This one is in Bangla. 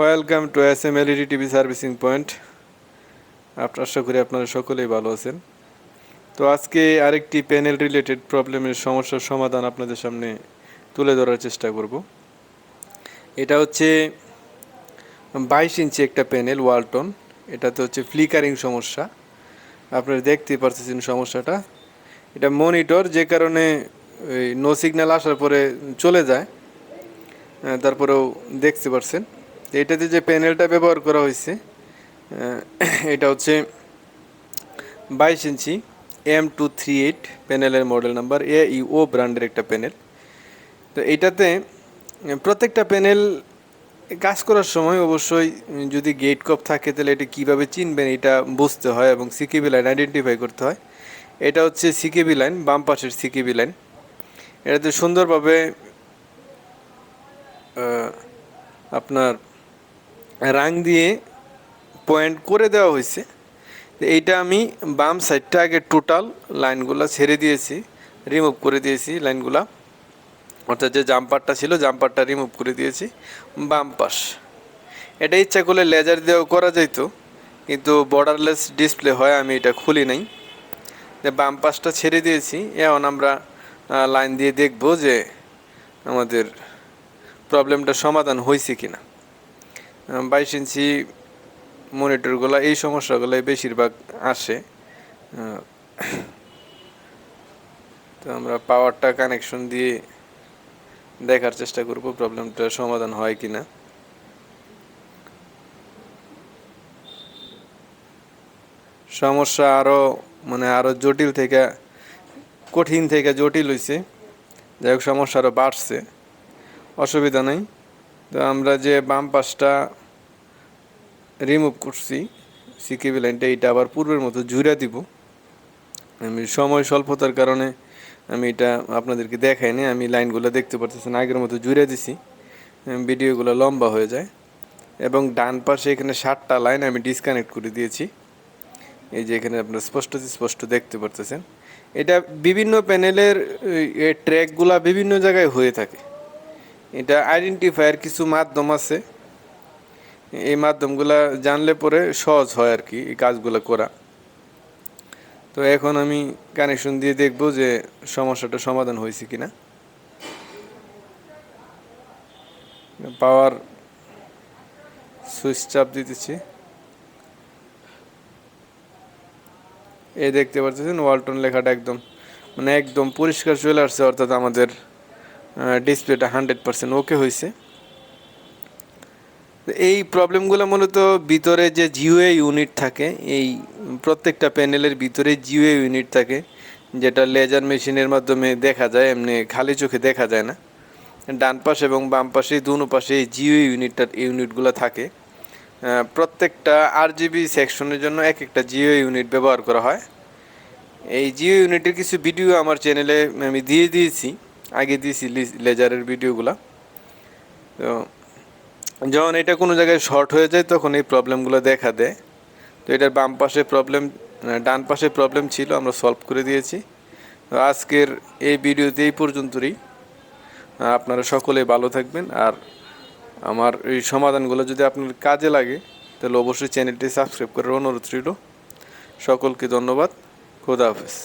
Welcome to S M LED TV servicing point আপনার আশা করি আপনারা সকলেই ভালো আছেন। তো আজকে আরেকটি প্যানেল রিলেটেড প্রবলেমের সমস্যার সমাধান আপনাদের সামনে তুলে ধরার চেষ্টা করব। এটা হচ্ছে বাইশ ইঞ্চি একটা প্যানেল ওয়ালটন এটাতে হচ্ছে ফ্লিকারিং সমস্যা। আপনারা দেখতেই পারতেছেন সমস্যাটা। এটা মনিটর যে কারণে নো সিগন্যাল আসার পরে চলে যায়। তারপরেও দেখতে পারছেন। এটাতে যে প্যানেলটা ব্যবহার করা হয়েছে এটা হচ্ছে বাইশ inch M two three eight প্যানেলের মডেল নাম্বার এ ইউ ব্র্যান্ডের একটা প্যানেল তো এটাতে প্রত্যেকটা প্যানেল কাজ করার সময় অবশ্যই যদি গেট কপ থাকে, তাহলে এটা কীভাবে চিনবেন এটা বুঝতে হয় এবং সিকিবি লাইন আইডেন্টিফাই করতে হয়। এটা হচ্ছে সিকিবি লাইন বাম পাশের সিকিবি লাইন এটাতে সুন্দরভাবে আপনার রাং দিয়ে পয়েন্ট করে দেওয়া হয়েছে। এইটা আমি বাম সাইডটা আগে টোটাল লাইনগুলো ছেড়ে দিয়েছি রিমুভ করে দিয়েছি লাইনগুলা অর্থাৎ যে জাম্পারটা ছিল জাম্পারটা রিমুভ করে দিয়েছি বাম পাশ। এটা ইচ্ছা করলে লেজার দিয়েও করা যাইতো, কিন্তু বর্ডারলেস ডিসপ্লে হয়, আমি এটা খুলি নাই। যে বাম পাশটা ছেড়ে দিয়েছি, এখন আমরা লাইন দিয়ে দেখব যে আমাদের প্রবলেমটা সমাধান হয়েছে কিনা। বাইশ ইঞ্চি মনিটরগুলো, এই সমস্যাগুলোই বেশিরভাগ আসে। তো আমরা পাওয়ারটা কানেকশন দিয়ে দেখার চেষ্টা করব প্রবলেমটা সমাধান হয় কিনা। সমস্যা আরও মানে আরও জটিল থেকে, কঠিন থেকে জটিল হয়েছে যাই হোক, সমস্যা আরও বাড়ছে। অসুবিধা নেই। তো আমরা যে বাম পাশটা রিমুভ করছি সিকিবি লাইনটা এইটা আবার পূর্বের মতো জুড়ে দিব। আমি সময় স্বল্পতার কারণে আমি এটা আপনাদেরকে দেখাইনি, আমি লাইনগুলো দেখতে পারতেছেন, আগের মতো জুড়ে দিছি। ভিডিওগুলো লম্বা হয়ে যায়। এবং ডান পাশে এখানে সাতটা লাইন আমি ডিসকানেক্ট করে দিয়েছি। এই যে এখানে আপনারা স্পষ্ট স্পষ্ট দেখতে পারতেছেন। এটা বিভিন্ন প্যানেলের ট্র্যাকগুলা বিভিন্ন জায়গায় হয়ে থাকে। এটা আইডেন্টিফায়ার কিছু মাধ্যম আছে। এই মাধ্যমগুলা জানলে পরে সহজ হয় আর কি, এই কাজগুলো করা। তো এখন আমি কানেকশন দিয়ে দেখব যে সমস্যাটা সমাধান হয়েছে কিনা। পাওয়ার সুইচ চাপ দিতেছি। এই দেখতে পাচ্ছেন ওয়ালটন লেখাটা একদম মানে একদম পরিষ্কার চলে আসছে, অর্থাৎ আমাদের ডিসপ্লেটা হান্ড্রেড পার্সেন্ট ওকে হয়েছে। এই প্রবলেমগুলো মূলত ভিতরে যে জিওএ ইউনিট থাকে, এই প্রত্যেকটা প্যানেলের ভিতরে জিওএ ইউনিট থাকে, যেটা লেজার মেশিনের মাধ্যমে দেখা যায়, এমনি খালি চোখে দেখা যায় না। ডান পাশ এবং বাম পাশে, দুনো পাশে এই জিও ইউনিটটা, ইউনিটগুলো থাকে। প্রত্যেকটা আর জিবি সেকশনের জন্য এক একটা জিও ইউনিট ব্যবহার করা হয়। এই জিও ইউনিটের কিছু ভিডিও আমার চ্যানেলে আমি দিয়ে দিয়েছি, আগে দিয়েছি লেজারের ভিডিওগুলো। তো যখন এটা কোনো জায়গায় শর্ট হয়ে যায়, তখন এই প্রবলেমগুলো দেখা দেয়। তো এটার বাম পাশে প্রবলেম ডান পাশে প্রবলেম ছিল, আমরা সলভ করে দিয়েছি। আজকের এই ভিডিওতে এই পর্যন্তই। আপনারা সকলে ভালো থাকবেন। আর আমার এই সমাধানগুলো যদি আপনার কাজে লাগে, তাহলে অবশ্যই চ্যানেলটি সাবস্ক্রাইব করার অনুরোধ রইল। সকলকে ধন্যবাদ। খোদা হাফেজ।